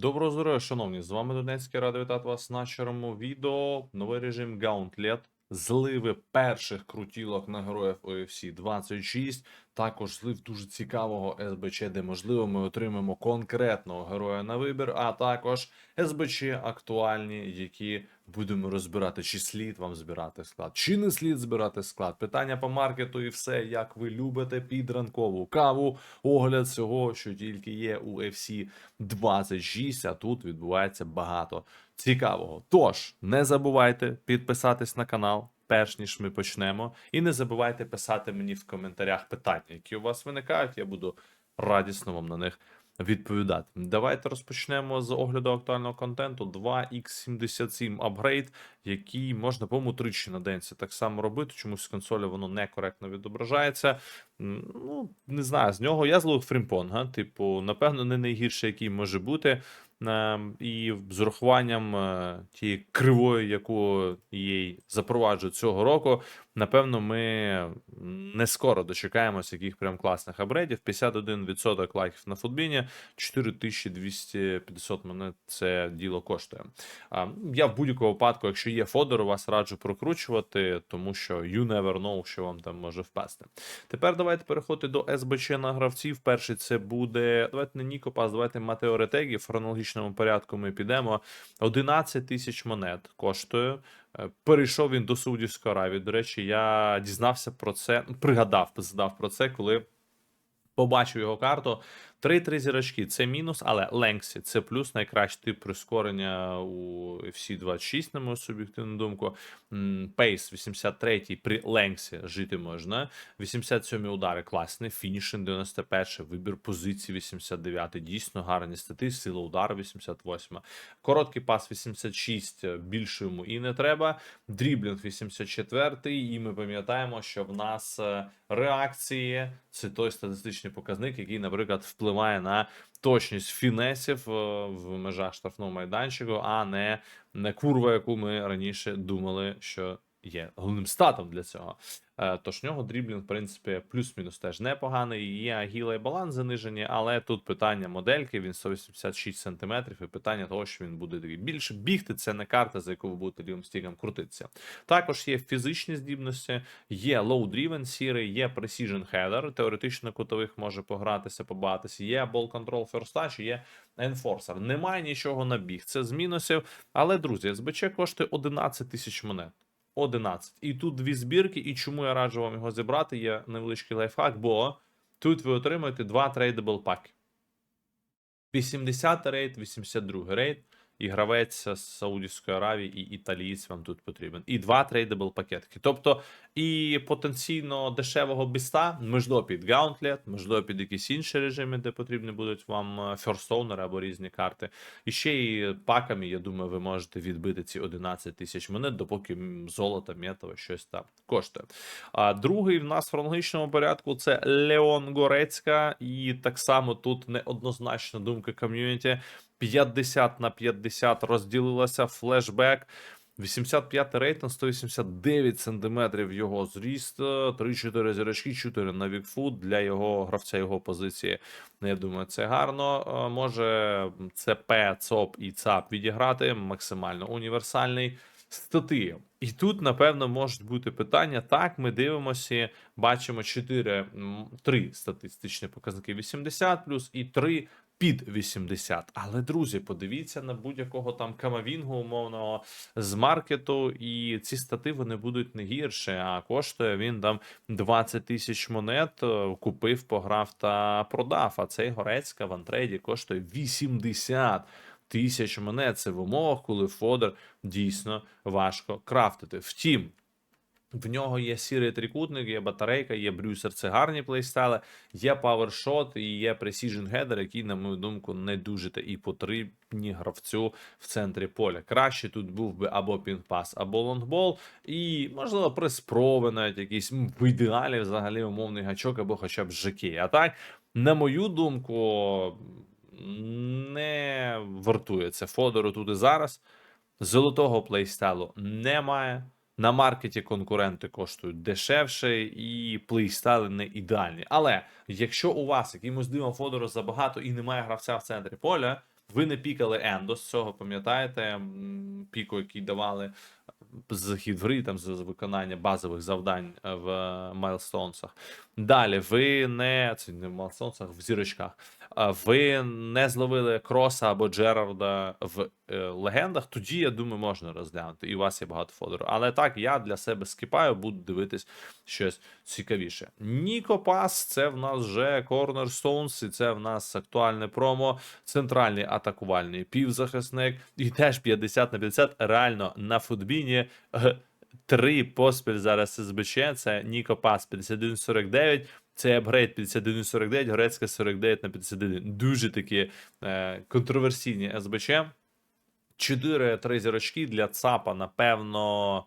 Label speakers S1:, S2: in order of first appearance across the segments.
S1: Доброго здоров'я, шановні! З вами Донецький, радий вітати вас на чорному відео. Новий режим Gauntlet. Зливи перших крутілок на героїв OFC 26. Також злив дуже цікавого СБЧ, де можливо ми отримаємо конкретного героя на вибір, а також СБЧ актуальні, які будемо розбирати, чи слід вам збирати склад, чи не слід збирати склад. Питання по маркету і все, як ви любите під ранкову каву. Огляд всього, що тільки є у FC 26, а тут відбувається багато цікавого. Тож не забувайте підписатись на канал. Перш ніж ми почнемо, і не забувайте писати мені в коментарях питання, які у вас виникають. Я буду радісно вам на них відповідати. Давайте розпочнемо з огляду актуального контенту 2x77 апгрейд, який можна, по-моєму, тричі на день це так само робити. Чомусь з консолі воно некоректно відображається. Ну, не знаю, з нього я зловив фрімпонга. Типу, напевно, не найгірший, який може бути. Ем, І з урахуванням е, тієї кривої, яку їй запроваджують цього року, напевно, ми не скоро дочекаємося яких прям класних апгрейдів. 51% лайків на футбіні, 4250 монет це діло коштує. Я в будь-якому випадку, якщо є фодер, у вас раджу прокручувати, тому що you never know, що вам там може впасти. Тепер давайте переходити до СБЧ на гравців. Перший це буде. Давайте не Нікопас, давайте Матео Ретегі. В хронологічному порядку ми підемо. 11 тисяч монет коштує. Е, Перейшов він до Саудівської Аравії. До речі, я дізнався про це, пригадав, задав про це, коли побачив його карту. 3-3 зірочки це мінус, але Ленксі це плюс найкращий тип прискорення у FC 26, на мою суб'єктивну думку. Пейс 83 при Ленксі жити можна. 87 удари класний, фінішинг 91, вибір позиції 89, дійсно гарні стати, сила удару 88. Короткий пас 86, більше йому і не треба. Дріблінг 84, і ми пам'ятаємо, що в нас е, реакції це той статистичний показник, який, наприклад, впливає на точність фінесів е, в межах штрафного майданчику, а не, не курва, яку ми раніше думали, що є головним статом для цього. Е, Тож нього дріблінг, в принципі, плюс-мінус теж непоганий. Є агіла і баланс занижені, але тут питання модельки, він 186 см, і питання того, що він буде більше бігти. Це не карта, за яку ви будете лівим стіком крутитися. Також є фізичні здібності, є low driven сірий, є precision header, теоретично кутових може погратися, побагатися. Є ball control first touch, є enforcer. Немає нічого на біг. Це з мінусів. Але, друзі, СБЧ коштує 11 тисяч монет. 11. І тут дві збірки, і чому я раджу вам його зібрати, є невеличкий лайфхак, бо тут ви отримаєте два трейдабл паки. 80 рейд, 82 рейд. І гравець з Саудівської Аравії і італієць вам тут потрібен. І два трейдабл пакетки. Тобто, і потенційно дешевого біста, можливо, під Gauntlet, можливо, під якісь інші режими, де потрібні будуть вам е, Owner або різні карти. І ще й паками, я думаю, ви можете відбити ці 11 тисяч монет, допоки золото, метово щось там коштує. А другий в нас в хронологічному порядку це Леон Горецька, і так само тут неоднозначна думка ком'юніті. 50 на 50 розділилася флешбек. 85 рейтинг, 189 сантиметрів його зріст, 3-4 зірочки, 4 на вікфут для його гравця його позиції. Я думаю, це гарно. Е, Може ЦП, ЦОП і ЦАП відіграти максимально універсальний стати. І тут, напевно, можуть бути питання. Так, ми дивимося, бачимо 4, 3 статистичні показники 80 плюс і 3 під 80. Але, друзі, подивіться на будь-якого там камавінгу умовного з маркету, і ці стати вони будуть не гірше. А коштує він там 20 тисяч монет. е, Купив, пограв та продав. А цей Горецька в антрейді коштує 80 тисяч монет. Це в умовах, коли фодер дійсно важко крафтити. Втім. В нього є сірий трикутник, є батарейка, є брюсер, це гарні плейстайли, є павершот і є Precision Header, які, на мою думку, не дуже та і потрібні гравцю в центрі поля. Краще тут був би або пінг-пас, або лонгбол, і, можливо, приспрови навіть якийсь м, в ідеалі взагалі умовний гачок, або хоча б жаки. А так, на мою думку, не вартується Фодору тут і зараз. Золотого плейстайлу немає. На маркеті конкуренти коштують дешевше, і плейстайли не ідеальні. Але якщо у вас якимось дивом фодору забагато і немає гравця в центрі поля, Ви не пікали Ендо з цього, пам'ятаєте? Піку, який давали з хід в гри, там з виконання базових завдань е, в Майлстоунсах. Далі, ви не це не в Майлстоунсах, в зірочках. Ви не зловили Кроса або Джерарда в е, легендах. Тоді, я думаю, можна розглянути. І у вас є багато фодеру. Але так, я для себе скипаю, буду дивитись щось цікавіше. Ніко Пас, це в нас вже Cornerstones, і це в нас актуальне промо, центральний атакувальний півзахисник, і теж 50 на 50 реально на футбіні. Три поспіль зараз СБЧ. Це Ніко Пас 51-49, це апгрейд 51-49, Грецька 49 на 51. Дуже такі е, контроверсійні СБЧ. 4-3 зірочки для ЦАПа, напевно,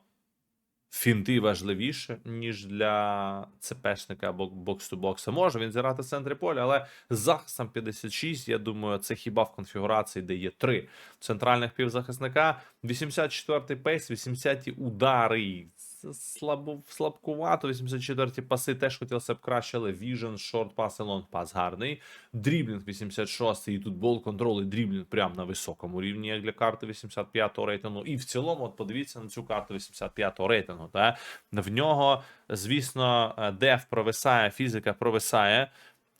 S1: фінти важливіше, ніж для ЦПшника або бокс-ту-бокса. Може він зіграти в центрі поля, але з захистом 56, я думаю, це хіба в конфігурації, де є три центральних півзахисника. 84-й пейс, 80-ті удари. Це Слабо, слабкувато, 84-ті паси теж хотілося б краще, але Vision, шорт пас і лонг пас гарний. Дріблінг 86-й, і тут бол контрол і дріблінг прямо на високому рівні, як для карти 85-го рейтингу. І в цілому, от подивіться на цю карту 85-го рейтингу. Та? В нього, звісно, е, деф провисає, фізика провисає.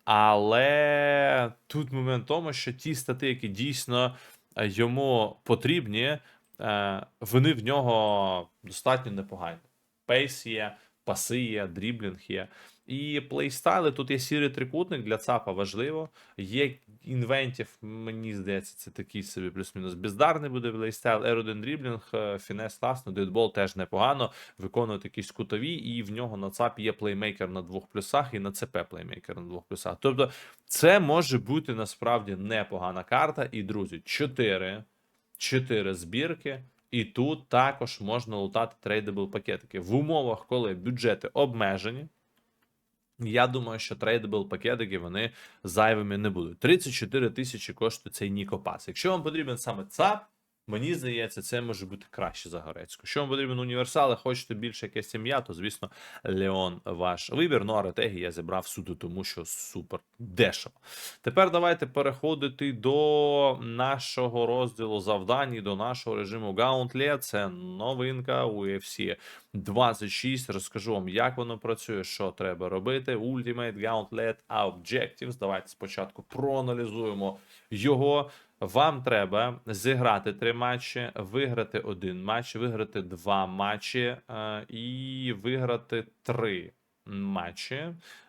S1: Але тут момент в тому, що ті стати, які дійсно е, йому потрібні, е, вони в нього достатньо непогані. Пейс є, паси є, дріблінг є. І плейстайли тут є сірий трикутник для ЦАПа важливо. Є інвентів, мені здається, це такий собі плюс-мінус бездарний буде плейстайл. R1 дріблінг, фінес класно, дедбол теж непогано. Виконують якісь кутові, і в нього на ЦАП є плеймейкер на двох плюсах і на ЦП плеймейкер на двох плюсах. Тобто, це може бути насправді непогана карта. І, друзі, 4, 4 збірки. І тут також можна лутати трейдабл пакетики в умовах, коли бюджети обмежені. Я думаю, що трейдабл пакетики вони зайвими не будуть. 34 тисячі коштує цей Нікопас. Якщо вам потрібен саме ЦАП, мені здається, це може бути краще за Горецьку. Якщо вам потрібен універсал, хочете більше якесь сім'я, то звісно, Леон ваш вибір. Ну а ретегі я зібрав суто, тому що супер дешево. Тепер давайте переходити до нашого розділу завдань і до нашого режиму Gauntlet. Це новинка UFC 26. Розкажу вам, як воно працює, що треба робити. Ultimate Gauntlet Objectives. Давайте спочатку проаналізуємо його. Вам треба зіграти три матчі, виграти один матч, виграти два матчі е, і виграти три матчі.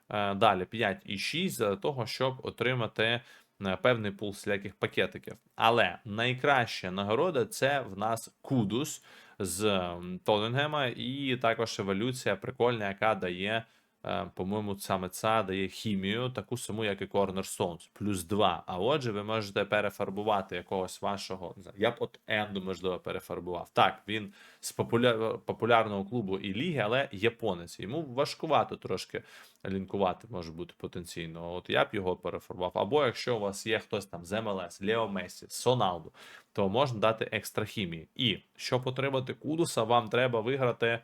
S1: Е, Далі 5 і 6 для того, щоб отримати е, певний пул всіляких пакетиків. Але найкраща нагорода це в нас кудус з м, Тоттенгема, і також еволюція прикольна, яка дає. Е, По-моєму, саме ця дає хімію, таку саму, як і Cornerstones, плюс 2. А отже, ви можете перефарбувати якогось вашого. Я б от Енду, можливо, перефарбував. Так, він з популя... популярного клубу і ліги, але японець. Йому важкувато трошки лінкувати може бути потенційно. От я б його перефарбував. Або якщо у вас є хтось там з МЛС, Лео Месі, Соналду, то можна дати екстра хімії. І щоб отримати кудуса, вам треба виграти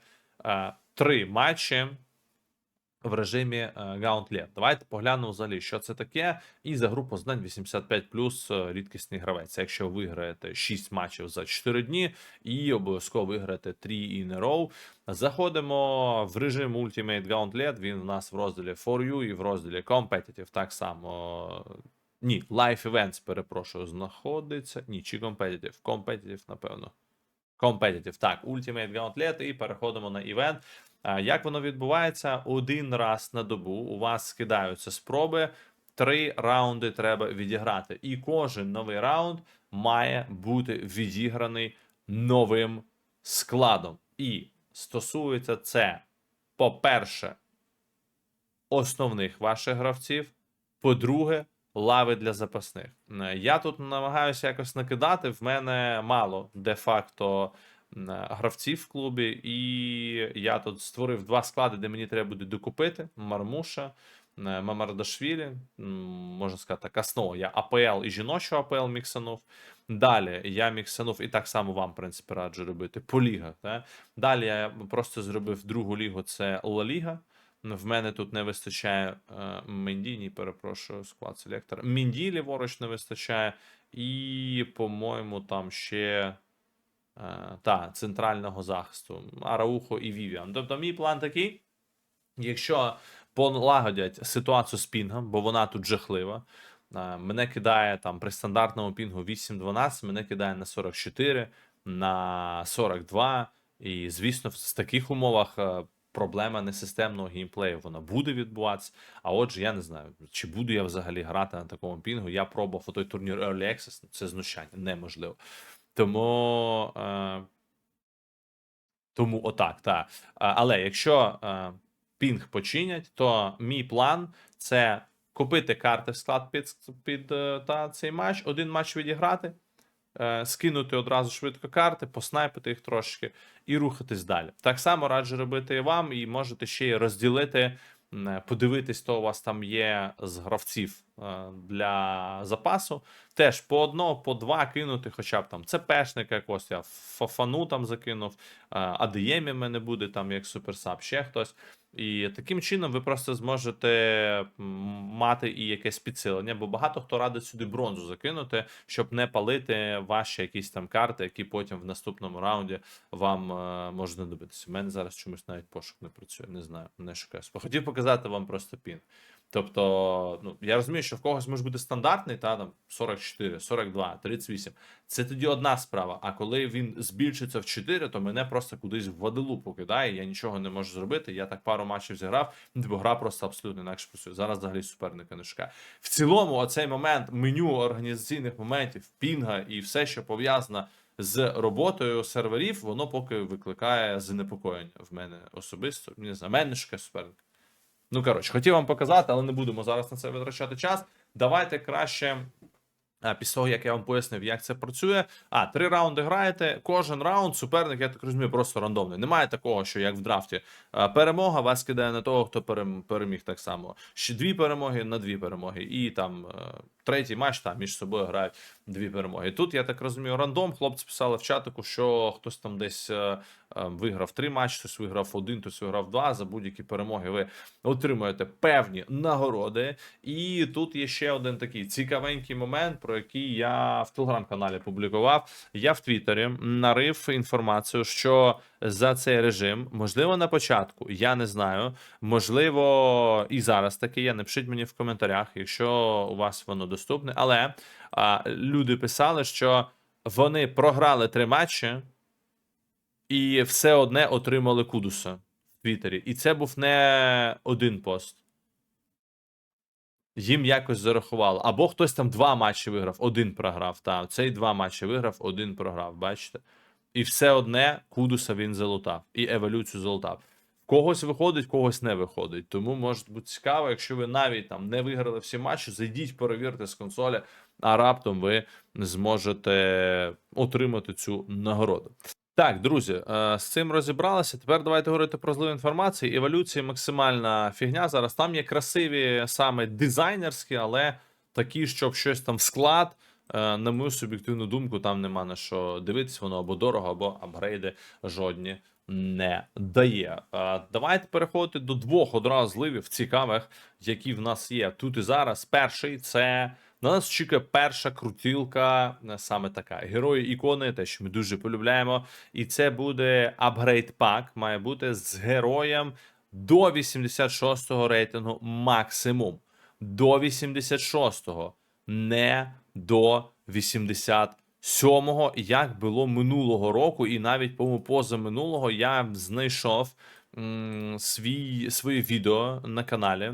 S1: е, три матчі. В режимі е, Gauntlet. Давайте поглянемо взагалі, що це таке. І за групу знань 85 плюс е, рідкісний гравець. Якщо ви виграєте 6 матчів за 4 дні і обов'язково виграєте 3 in a row. Заходимо в режим Ultimate Gauntlet. Він у нас в розділі For You і в розділі Competitive. Так само. Ні, Life Events, перепрошую, знаходиться. Ні, чи Competitive? Competitive, напевно. Competitive, так, Ultimate Gauntlet, і переходимо на івент. А, Як воно відбувається? Один раз на добу у вас скидаються спроби, три раунди треба відіграти. І кожен новий раунд має бути відіграний новим складом. І стосується це, по-перше, основних ваших гравців. По-друге, лави для запасних. Е, Я тут намагаюся якось накидати. В мене мало де-факто гравців в клубі, і я тут створив два склади, де мені треба буде докупити: Мармуша, е, Мамардашвілі, можна сказати, так, основа. Я АПЛ і жіночу АПЛ міксанув. Далі я міксанув і так само вам, в принципі, раджу робити по лігах. Та? Далі я просто зробив другу лігу, це Ла Ліга. В мене тут не вистачає е, Менді, ні, перепрошую, склад селектора. Мінді ліворуч не вистачає. І, по-моєму, там ще. Е, та, центрального захисту. Араухо і Вівіан. Тобто, мій план такий. Якщо полагодять ситуацію з пінгом, бо вона тут жахлива. е, Мене кидає там при стандартному пінгу 8-12, мене кидає на 44, на 42. І, звісно, в таких умовах е, проблема несистемного геймплею вона буде відбуватися. А отже, я не знаю, чи буду я взагалі грати на такому пінгу. Я пробував той турнір Early Access, ну, це знущання, неможливо. Тому. Е, тому отак, так. Але якщо е, пінг починять, то мій план це купити карти в склад під, під е, та, цей матч, один матч відіграти, е, скинути одразу швидко карти, поснайпити їх трошки і рухатись далі. Так само раджу робити і вам, і можете ще й розділити, е, подивитись, то у вас там є з гравців е, для запасу. Теж по одного, по два кинути, хоча б там ЦПшника якогось, я фафану там закинув, АДЄМі в мене буде там як суперсап, ще хтось. І таким чином ви просто зможете мати і якесь підсилення, бо багато хто радить сюди бронзу закинути, щоб не палити ваші якісь там карти, які потім в наступному раунді вам е, можуть знадобитися. У мене зараз чомусь навіть пошук не працює, не знаю, не шукаю. Хотів показати вам просто пін. Тобто, ну я розумію, що в когось може бути стандартний, та там 44, 42, 38. Це тоді одна справа. А коли він збільшиться в 4, то мене просто кудись в водилу покидає. Я нічого не можу зробити. Я так пару матчів зіграв, бо гра просто абсолютно інакше працює. Зараз взагалі суперника не шукає. В цілому, оцей момент меню організаційних моментів, пінга і все, що пов'язано з роботою серверів, воно поки викликає занепокоєння в мене особисто. Не знаю, мене не шукає суперника. Ну, коротше, хотів вам показати, але не будемо зараз на це витрачати час. Давайте краще. Після того, як я вам пояснив, як це працює. А, три раунди граєте. Кожен раунд суперник, я так розумію, просто рандомний. Немає такого, що як в драфті. Перемога вас кидає на того, хто переміг так само. Ще дві перемоги на дві перемоги. І там е, третій матч там між собою грають дві перемоги. Тут, я так розумію, рандом. Хлопці писали в чатику, що хтось там десь е, е, виграв три матчі, хтось виграв один, хтось виграв два. За будь-які перемоги ви отримуєте певні нагороди. І тут є ще один такий цікавенький момент, про який я в телеграм-каналі публікував. Я в Твіттері нарив інформацію, що за цей режим, можливо, на початку, я не знаю. Можливо, і зараз таке є. Напишіть мені в коментарях, якщо у вас воно доступне. Але а, люди писали, що вони програли три матчі і все одне отримали кудуса в Твіттері. І це був не один пост. Їм якось зарахувало. Або хтось там два матчі виграв, один програв. Та, цей два матчі виграв, один програв. Бачите? І все одне кудуса він залутав, і еволюцію залутав. Когось виходить, когось не виходить. Тому може бути цікаво, якщо ви навіть там не виграли всі матчі, зайдіть, перевірте з консолі, а раптом ви зможете отримати цю нагороду. Так, друзі, е, з цим розібралися. Тепер давайте говорити про зливу інформацію. Еволюції максимальна фігня. Зараз там є красиві саме дизайнерські, але такі, щоб щось там в склад. Е, На мою суб'єктивну думку, там нема на що дивитися, воно або дорого, або апгрейди жодні не дає. Е, Давайте переходити до двох одразу зливів цікавих, які в нас є тут і зараз. Перший це на нас чекає перша крутілка, е, саме така. Герої ікони, те, що ми дуже полюбляємо. І це буде апгрейд пак, має бути з героєм до 86-го рейтингу максимум. До 86-го, не до 87-го, як було минулого року, і навіть по позаминулого я знайшов м, свій, своє відео на каналі.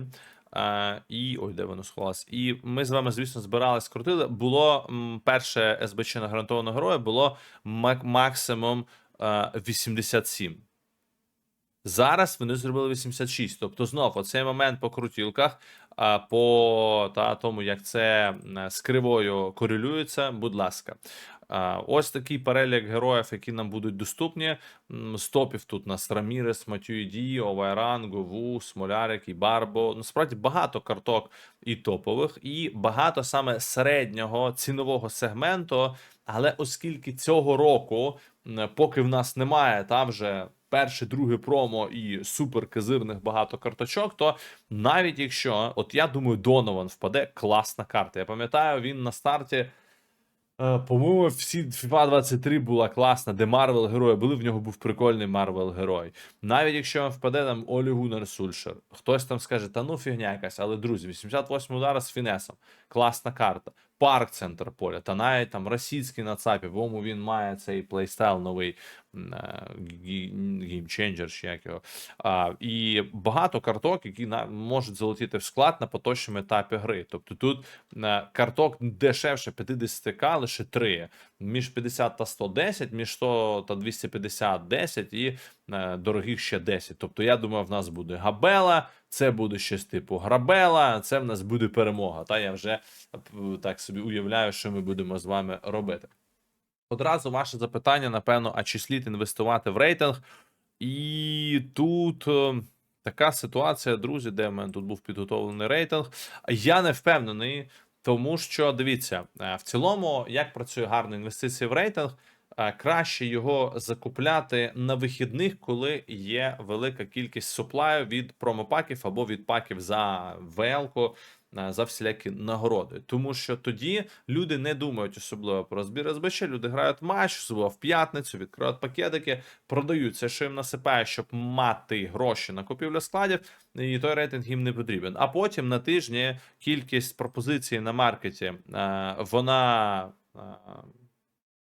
S1: Е, і ой, де воно сховалось? І ми з вами, звісно, збирались, крутили. Було м, перше СБЧ на гарантованого героя, було мак- максимум е, 87. Зараз вони зробили 86. Тобто, знов оцей момент по крутілках, по та, тому, як це з кривою корелюється, будь ласка. Ось такий перелік героїв, які нам будуть доступні. М, З топів тут у нас Рамірес, Матюїді, Овайран, Гову, Смолярик і Барбо. Насправді багато карток і топових, і багато саме середнього цінового сегменту. Але оскільки цього року, поки в нас немає там вже перше, друге промо і супер казирних багато карточок, то навіть якщо, от я думаю, Донован впаде класна карта. Я пам'ятаю, він на старті Е, По-моєму, всі FIFA 23 була класна, де Марвел герої були, в нього був прикольний Марвел герой. Навіть якщо впаде там Олі Гуннер Сульшер, хтось там скаже, та ну фігня якась, але друзі, 88 удара з фінесом, класна карта. Парк центр поля, та навіть там Російський на ЦАПі, бо він має цей плейстайл новий геймченджер, чи як його. А, і багато карток, які на, можуть залетіти в склад на поточному етапі гри. Тобто тут е, карток дешевше 50к, лише 3. Між 50 та 110, між 100 та 250 10 і е, дорогих ще 10. Тобто, я думаю, в нас буде габела, це буде щось типу грабела, це в нас буде перемога. Та я вже е, так собі уявляю, що ми будемо з вами робити. Одразу ваше запитання, напевно, а чи слід інвестувати в рейтинг? І тут е, така ситуація, друзі, де в мене тут був підготовлений рейтинг. Я не впевнений, тому що дивіться, е, в цілому, як працює гарна інвестиція в рейтинг, е, краще його закупляти на вихідних, коли є велика кількість суплаю від промопаків або від паків за ВЛ-ку, е, за всілякі нагороди. Тому що тоді люди не думають особливо про збір СБЧ, люди грають матч, особливо в п'ятницю, відкривають пакетики, продають все, що їм насипає, щоб мати гроші на купівлю складів, і той рейтинг їм не потрібен. А потім на тижні кількість пропозицій на маркеті вона.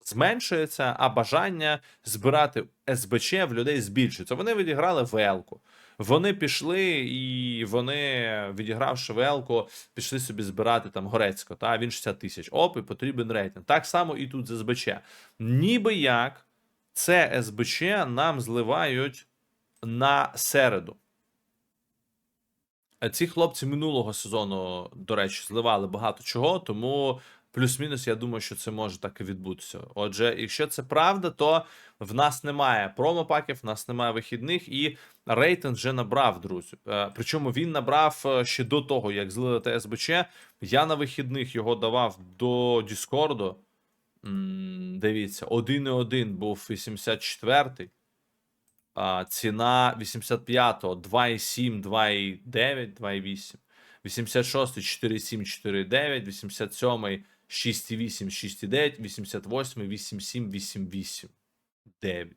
S1: Зменшується, а бажання збирати СБЧ в людей збільшується. Вони відіграли ВЛ-ку. Вони пішли і вони, відігравши ВЛ-ку, пішли собі збирати там Горецько, та він 60 тисяч. Оп, і потрібен рейтинг. Так само і тут з СБЧ. Ніби як це СБЧ нам зливають на середу. Ці хлопці минулого сезону, до речі, зливали багато чого, тому плюс-мінус, я думаю, що це може так і відбутися. Отже, якщо це правда, то в нас немає промопаків, в нас немає вихідних, і рейтинг вже набрав, друзі. Е, Причому він набрав е, ще до того, як злили ТСБЧ. Я на вихідних його давав до Діскорду. Дивіться, 1,1 був 84-й. А, ціна 85-го 2,7, 2,9, 2,8. 86-й 4,7, 4,9, 87-й 6,8, 6,9, 88-й 8,7, 8,8, 9.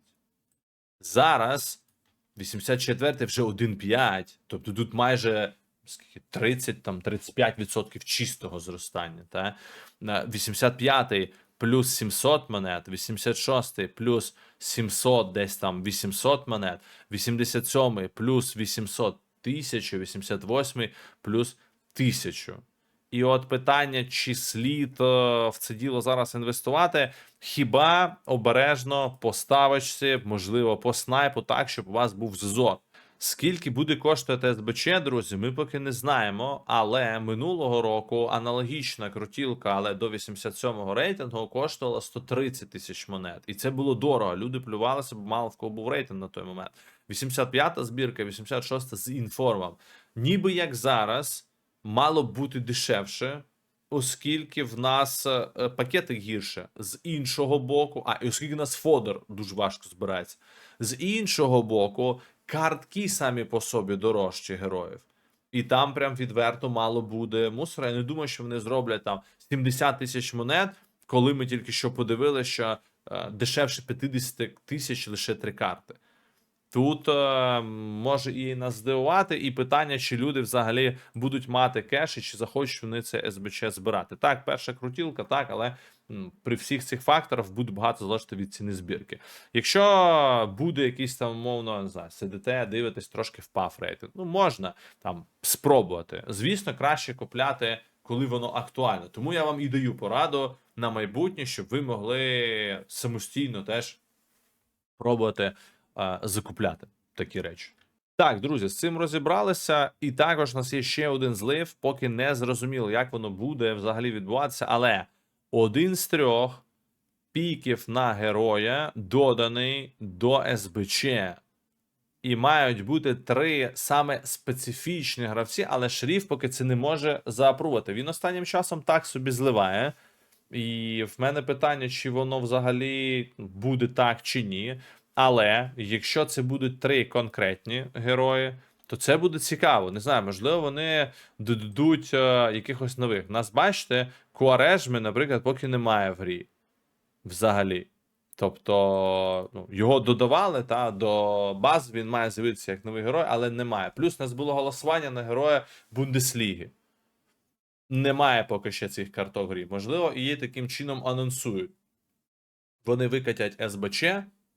S1: Зараз 84-й вже 1,5. Тобто тут майже скільки 30 там 35% чистого зростання. Та? 85-й плюс 700 монет, 86-й плюс 700, десь там 800 монет, 87-й плюс 800 тисячу, 88-й плюс 1000. І от питання, чи слід е, в це діло зараз інвестувати, хіба обережно по можливо, по снайпу, так, щоб у вас був зазор. Скільки буде коштувати СБЧ, друзі, ми поки не знаємо. Але минулого року аналогічна крутілка, але до 87-го рейтингу коштувала 130 тисяч монет. І це було дорого. Люди плювалися, бо мало в кого був рейтинг на той момент. 85-та збірка, 86-та з інформом. Ніби як зараз мало бути дешевше, оскільки в нас е, е, пакети гірше з іншого боку, а і оскільки в нас фодер дуже важко збирається. З іншого боку, картки самі по собі дорожчі героїв. І там прям відверто мало буде мусора. Я не думаю, що вони зроблять там 70 тисяч монет, коли ми тільки що подивилися, що е, дешевше 50 тисяч лише три карти. Тут е, може і нас здивувати, і питання, чи люди взагалі будуть мати кеш, і чи захочуть вони це СБЧ збирати. Так, перша крутілка, так, але м, при всіх цих факторах буде багато залежати від ціни збірки. Якщо буде якийсь там, умовно, не знаю, сидите, дивитесь, трошки впав рейтинг, ну можна там спробувати. Звісно, краще купляти, коли воно актуально. Тому я вам і даю пораду на майбутнє, щоб ви могли самостійно теж пробувати закупляти такі речі. Так, друзі, з цим розібралися, і також у нас є ще один злив, поки не зрозуміло, як воно буде взагалі відбуватися. Але один з трьох піків на героя доданий до СБЧ. І мають бути три саме специфічні гравці, але шриф поки це не може заапрувати. Він останнім часом так собі зливає. І в мене питання, чи воно взагалі буде так чи ні. Але якщо це будуть три конкретні герої, то це буде цікаво. Не знаю, можливо, вони додадуть е, якихось нових. Нас, бачите, Куарежми, наприклад, поки немає в грі. взагалі. Тобто, ну, його додавали та, до баз, він має з'явитися як новий герой, але немає. Плюс у нас було голосування на героя Бундесліги. Немає поки ще цих карток грі. Можливо, її таким чином анонсують. Вони викатять СБЧ,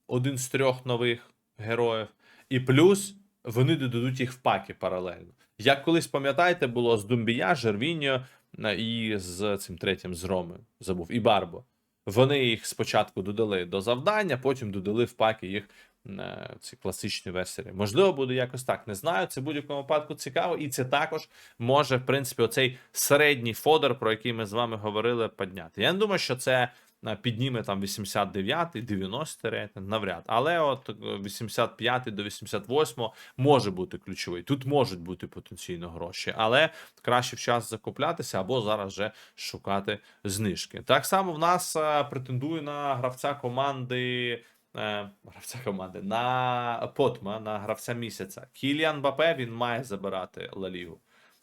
S1: один з трьох нових героїв, і плюс вони додадуть їх в паки паралельно. Як колись пам'ятаєте, було з Думбія, Жервіньо е, і з цим третім з Роми, забув, і Барбо. Вони їх спочатку додали до завдання, потім додали в паки їх е, ці класичні версії. Можливо, буде якось так. Не знаю. Це в будь-якому випадку цікаво, і це також може, в принципі, оцей середній фодер, про який ми з вами говорили, підняти. Я не думаю, що це підніме там 89 90 рейтинг, навряд. Але от е, 85 до 88 може бути ключовий. Тут можуть бути потенційно гроші, але краще в час закуплятися або зараз вже шукати знижки. Так само в нас е, претендує на гравця команди. е, Гравця команди на Потма, на гравця місяця. Кіліан Бапе він має забирати Ла Лігу.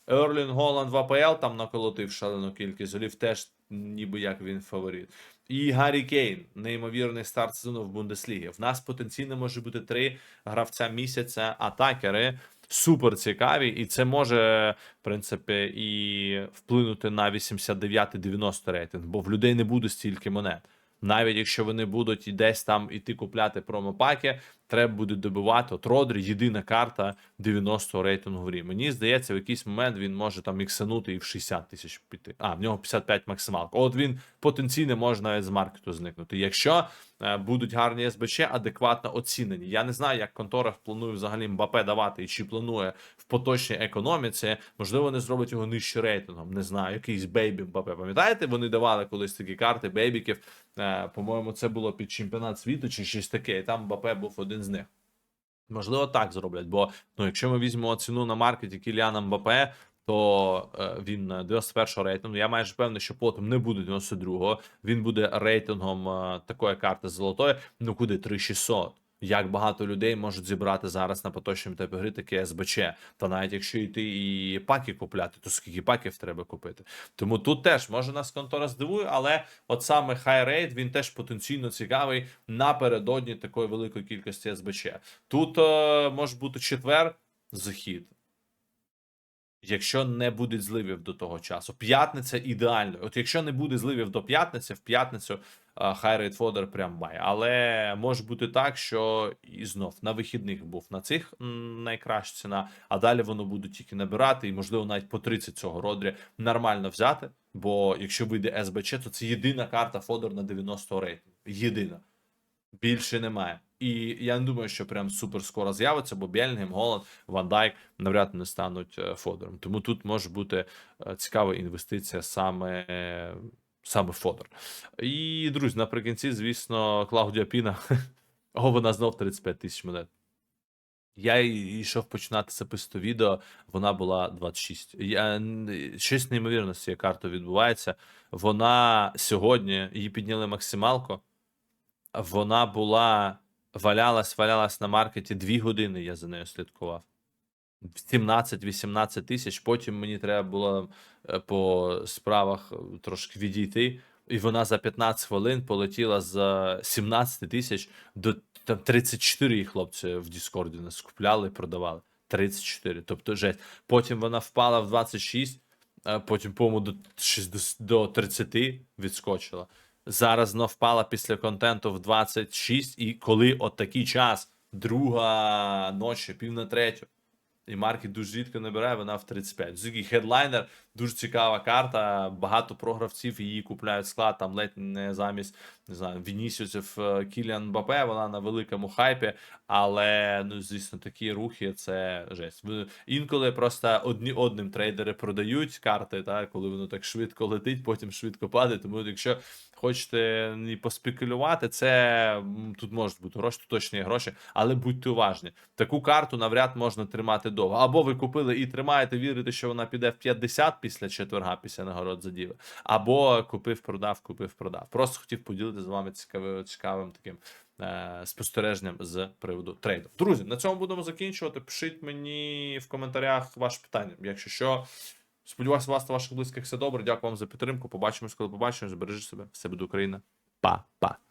S1: Ерлін Голланд в АПЛ там наколотив шалену кількість голів, теж ніби як він фаворит. І Гаррі Кейн, неймовірний старт сезону в Бундеслігі. В нас потенційно може бути три гравця місяця атакери. Супер цікаві, і це може, в принципі, і вплинути на 89-90 рейтинг, бо в людей не буде стільки монет. Навіть якщо вони будуть і десь там іти купляти промопаки, треба буде добивати. От Родрі єдина карта 90 рейтингу в грі. Мені здається, в якийсь момент він може там іксанути і в 60 тисяч піти. А, в нього 55 максималка. От він потенційно може навіть з маркету зникнути. Якщо будуть гарні СБЧ, адекватно оцінені. Я не знаю, як контора планує взагалі Мбапе давати і чи планує в поточній економіці. Можливо, вони зроблять його нижче рейтингом. Не знаю, якийсь бейбі Мбапе. Пам'ятаєте, вони давали колись такі карти бейбіків. Е, По-моєму, це було під чемпіонат світу чи щось таке. І там Мбапе був один з них. Можливо, так зроблять, бо ну, якщо ми візьмемо ціну на маркеті Кіліана Мбапе, то е, він 91 рейтингу. Я майже певний, що потім не буде 92-го. Він буде рейтингом е, такої карти золотої. Ну куди 3600. Як багато людей можуть зібрати зараз на поточному етапі гри таке СБЧ. Та навіть якщо йти і паки купляти, то скільки паків треба купити. Тому тут теж може нас контора здивує, але от саме хайрейт він теж потенційно цікавий напередодні такої великої кількості СБЧ. Тут е, може бути четвер захід. Якщо не буде зливів до того часу, п'ятниця ідеально. От якщо не буде зливів до п'ятниці, в п'ятницю хайрейт фодер прям має. Але може бути так, що і знов на вихідних був на цих найкраща ціна, а далі воно буде тільки набирати, і можливо навіть по 30 цього родрі нормально взяти. Бо якщо вийде СБЧ, то це єдина карта фодер на 90 рейтинг. Єдина. Більше немає. І я не думаю, що прям супер скоро з'явиться, бо Бєльгем, Голланд, Ван Дайк навряд не стануть е, фодером. Тому тут може бути е, цікава інвестиція саме, саме фодер. І, друзі, наприкінці, звісно, Клаудія Піна. О, вона знов 35 тисяч монет. Я йшов починати записувати відео, вона була 26. Я, щось неймовірно з цією картою відбувається. Вона сьогодні її підняли максималку. Вона була валялась, валялась на маркеті дві години. Я за нею слідкував. 17-18 тисяч. Потім мені треба було е, по справах е, трошки відійти. І вона за 15 хвилин полетіла з е, 17 тисяч до там 34 її хлопці в Діскорді нас купляли і продавали. 34. Тобто жесть. Потім вона впала в 26, а потім, по-моєму, до, 60 до 30 відскочила. Зараз знов впала після контенту в 26, і коли от такий час, друга ночі, пів на третю, і маркет дуже рідко набирає, вона в 35. Зугі хедлайнер, дуже цікава карта. Багато програвців її купляють склад, там ледь не замість не знаю, Вінісіусів е, Кіліан Бапе, вона на великому хайпі, але ну, звісно, такі рухи це жесть. Інколи просто одні одним трейдери продають карти, та, коли воно так швидко летить, потім швидко падає. Тому якщо хочете не поспекулювати, це тут можуть бути гроші, тут точно є гроші, але будьте уважні. Таку карту навряд можна тримати довго. Або ви купили і тримаєте, вірите, що вона піде в 50 після четверга, після нагород за діви. Або купив, продав, купив, продав. Просто хотів поділитися з вами цікавим, цікавим таким. е, Спостереженням з приводу трейду. Друзі, на цьому будемо закінчувати. Пишіть мені в коментарях ваше питання. Якщо що, сподіваюся, вас та ваших близьких все добре. Дякую вам за підтримку. Побачимось, коли побачимось. Бережіть себе. Все буде Україна. Па-па.